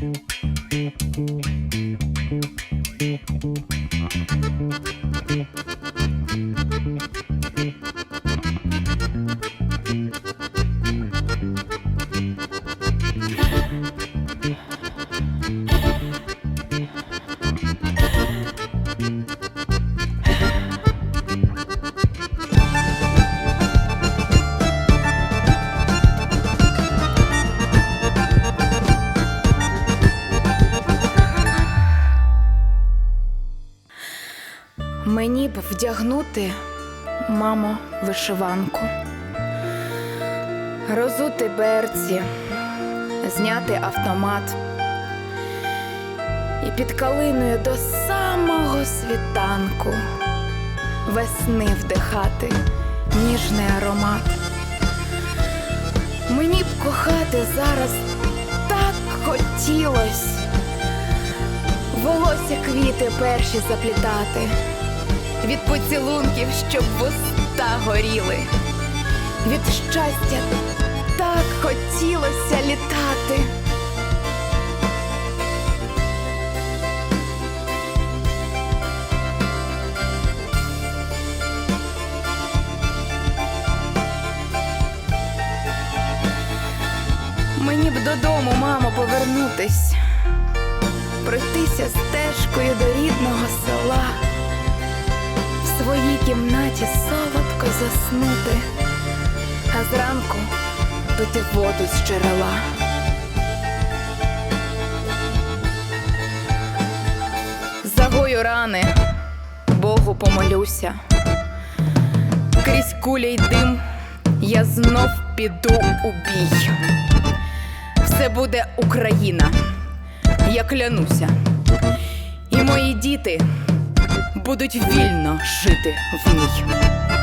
Thank you. Мені б вдягнути, мамо, вишиванку, розути берці, зняти автомат. І під калиною до самого світанку весни вдихати ніжний аромат. Мені б кохати зараз так хотілось волосся квіти перші заплітати, від поцілунків, щоб вуста горіли, від щастя так хотілося літати. Мені б додому, мамо, повернутись пройтися стежкою до рідного села, кімнаті солодко заснути, а зранку пити воду з джерела. Загою рани, Богу помолюся. Крізь куля й дим я знов піду у бій. Все буде Україна я клянуся. І мої діти будуть вільно жити в ній.